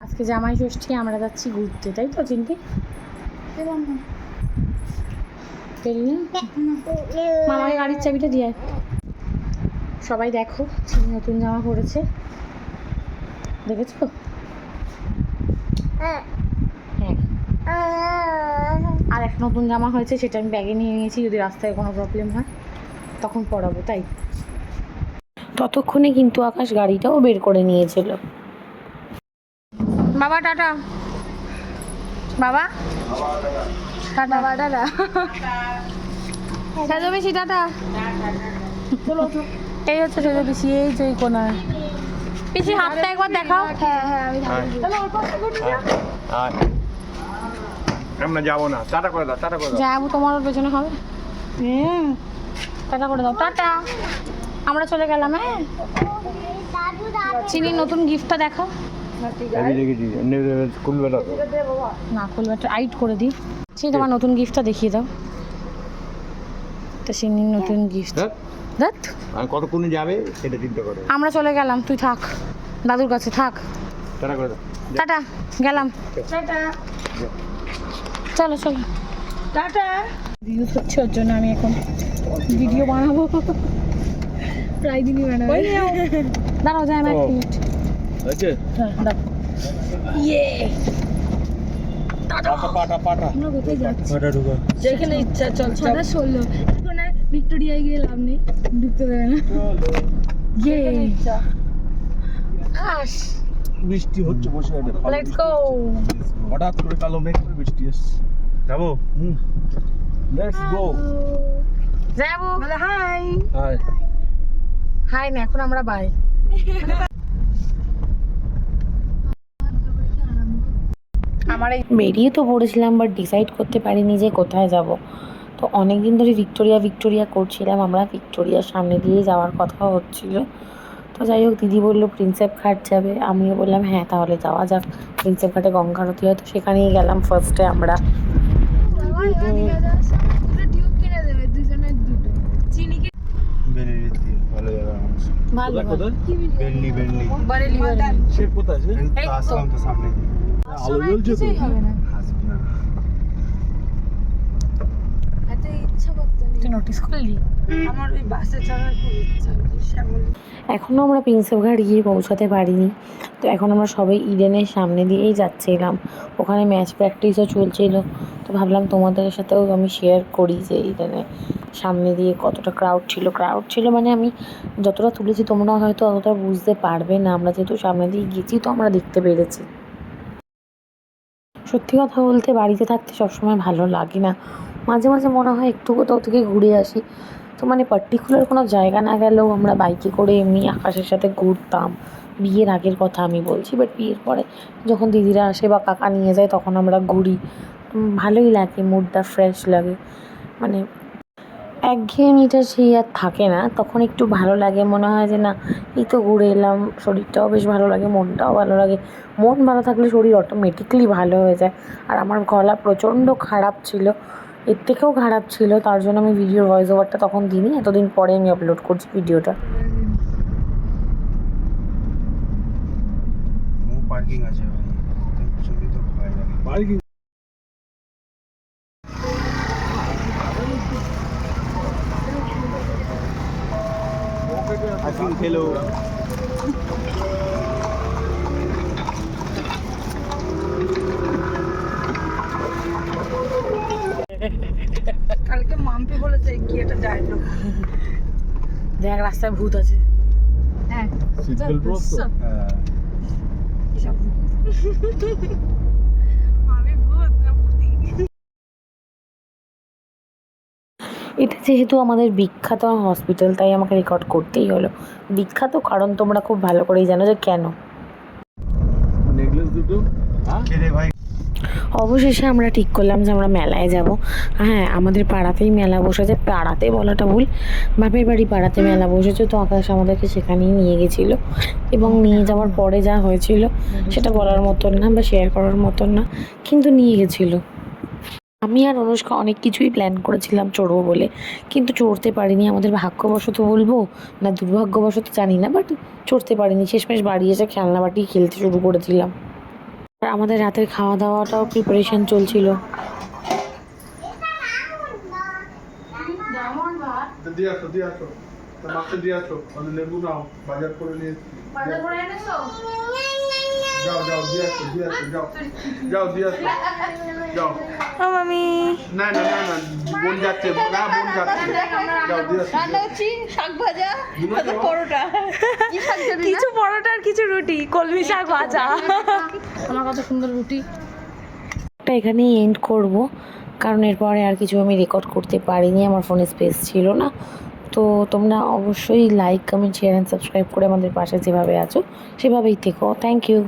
আজকে জামাই ষষ্ঠী, আমরা যাচ্ছি ঘুরতে, তাই তো চিন্তি মামাকে গাড়ির চাবিটা দিয়ে সবাই দেখো নতুন জামা পরেছে। দেখেছ? হ্যাঁ। আর একটা নতুন জামা হয়েছে, সেটা আমি ব্যাগে নিয়ে নিয়েছি, যদি রাস্তায় কোনো প্রবলেম হয়, তখন পরাবো, তাই? ততক্ষণে কিন্তু আকাশ গাড়িটাও বের করে নিয়েছিল। বাবা টাটা। বাবা? টাটা। বাবা টাটা সেজো বেশি টাটা। এই হচ্ছে সেজো বেশি এই যে কোনায়। পিসি হাতটা একবার দেখাও। হ্যাঁ হ্যাঁ আমি আর আমরা যাব না। টাটা করে দাও টাটা করে দাও। যাব তোমার পেছনে হবে। হুম। টাটা করে দাও। টাটা। আমরা চলে গেলাম হ্যাঁ। চিনির নতুন গিফটটা দেখো আমি দেখেছি খুলবে না তো। খুলবে আইট করে দিই। চিনি তোমার নতুন গিফটটা দেখিয়ে দাও। তো চিনির নতুন গিফট হ্যাঁ দেখ আর যাবে সেটা চিন্তা করে। আমরা চলে গেলাম তুই থাক। দাদুর কাছে থাক। টাটা করে দাও। টাটা গেলাম। চলো চলো। টাটা। ভিউজ হচ্ছে ওর জন্য আমি এখন ভিডিও বানাবো। প্রায় দিনই বানাবো। দাঁড়াও যায় না এক মিনিট আছে হ্যাঁ দাও ইয়ে পাটা পাটা পাটা আমরা কোথায় যাচ্ছি পাটা ঢুকা যেখানে ইচ্ছা চল ছটা ষোলো এখন আর ভিক্টোরিয়ায় গিয়ে লাভ নেই ঢুকতে দেবে না ইয়ে আস বৃষ্টি হচ্ছে বসে আছে লেটস গো হঠাৎ করে কালো মেঘ করে বৃষ্টি আসছে যাব হুম লেটস গো যাব হাই হাই হাই না এখন আমরা বাই আমার এই বেরিয়ে তো পড়েছিলাম বাট ডিসাইড করতে পারিনি যে কোথায় যাব। তো অনেক দিন ধরে ভিক্টোরিয়া ভিক্টোরিয়া করছিলাম আমরা। ভিক্টোরিয়ার সামনে দিয়ে যাওয়ার কথা হচ্ছিল। তো যাই হোক দিদি বলল প্রিন্সেপ ঘাট যাবে। আমিও বললাম হ্যাঁ তাহলে যাওয়া যাক। প্রিন্সেপ ঘাটে গঙ্গা আরতি হয় তো সেখানেই গেলাম ফার্স্টে আমরা। ভালো বেলনি বারেলি বারেলি। সে কোথায়? আছে এই তো। আসলাম তো সামনে দিয়ে। আলো জ্বলছে তো। এখনও আমরা প্রিন্সেপ ঘাট গিয়ে পৌঁছাতে পারিনি। তো এখন আমরা সবাই ইডেনের সামনে দিয়েই যাচ্ছিলাম। ওখানে ম্যাচ প্র্যাকটিসও চলছিল। তো ভাবলাম তোমাদের সাথেও আমি শেয়ার করি যে ইডেনের সামনে দিয়ে কতটা ক্রাউড ছিল। ক্রাউড ছিল মানে আমি যতটা তুলেছি তোমরা হয়তো অতটা বুঝতে পারবে না। আমরা যেহেতু সামনে দিয়ে গেছি তো আমরা দেখতে পেরেছি। সত্যি কথা বলতে বাড়িতে থাকতে সবসময় ভালো লাগে না। মাঝে মাঝে মনে হয় একটু কোথাও থেকে ঘুরে আসি। তো মানে পার্টিকুলার কোনো জায়গা না গেলেও আমরা বাইকে করে এমনি আকাশের সাথে ঘুরতাম। বিয়ের আগের কথা আমি বলছি বাট বিয়ের পরে যখন দিদিরা আসে বা কাকা নিয়ে যায় তখন আমরা ঘুরি। ভালোই লাগে মুডটা ফ্রেশ লাগে। মানে একঘেয়েমিটা সেই আর থাকে না। তখন একটু ভালো লাগে মনে হয় যে না এই তো ঘুরে এলাম শরীরটাও বেশ ভালো লাগে মনটাও ভালো লাগে। মন ভালো থাকলে শরীর অটোমেটিকলি ভালো হয়ে যায়। আর আমার গলা প্রচণ্ড খারাপ ছিল এর থেকেও খারাপ ছিল তার জন্য আমি ভিডিওর ভয়েস ওভারটা তখন দিইনি। এতদিন পরে আমি আপলোড করছি ভিডিওটা পার্কিং আছে পার্কিং দেখ রাস্তায় ভূত আছে। হ্যাঁ হ্যাঁ। এটা যেহেতু আমাদের বিখ্যাত হসপিটাল তাই আমাকে রেকর্ড করতেই হলো। বিখ্যাত কারণ তোমরা খুব ভালো করেই জানো যে কেন। নেকলেস দুটো কে ভাই? অবশেষে আমরা ঠিক করলাম যে আমরা মেলায় যাব। হ্যাঁ আমাদের পাড়াতেই মেলা বসেছে। পাড়াতে বলাটা ভুল। বাপের বাড়ি পাড়াতে মেলা বসেছে, তো আকাশ আমাদেরকে সেখানেই নিয়ে গেছিল এবং নিয়ে যাওয়ার পরে যা হয়েছিল সেটা বলার মতন না বা শেয়ার করার মতন না, কিন্তু নিয়ে গেছিল। আমি আর অনুষ্কা অনেক কিছুই প্ল্যান করেছিলাম চড়বো বলে, কিন্তু চড়তে পারিনি। আমাদের ভাগ্যবশত বলব না, দুর্ভাগ্যবশত জানি না বাট চড়তে পারিনি। শেষমেশ বাড়ি এসে খেলনা বাটি খেলতে শুরু করেছিলাম। আমাদের রাতের খাওয়া দাওয়াটাও প্রিপারেশন চলছিল নাও বাজার করে। যাও যাও দিয়ে আসো দিয়ে আসো যাও। যাও দিয়ে আসো। যাও। মামি। না না না না বোন যাচ্ছে না বোন যাচ্ছে। যাও দিয়ে আসো রান্না করছি শাক ভাজা দুটো তো- পরোটা। কিছু পরোটা আর কিছু রুটি কলমি শাক ভাজা। আমার কত সুন্দর রুটি। একটা এখানেই এন্ড করব কারণ এরপরে আর কিছু আমি রেকর্ড করতে পারিনি আমার ফোনে স্পেস ছিল না। তো তোমরা অবশ্যই like comment share and subscribe করে আমাদের পাশে যেভাবে আছো সেভাবেই থেকো। Thank you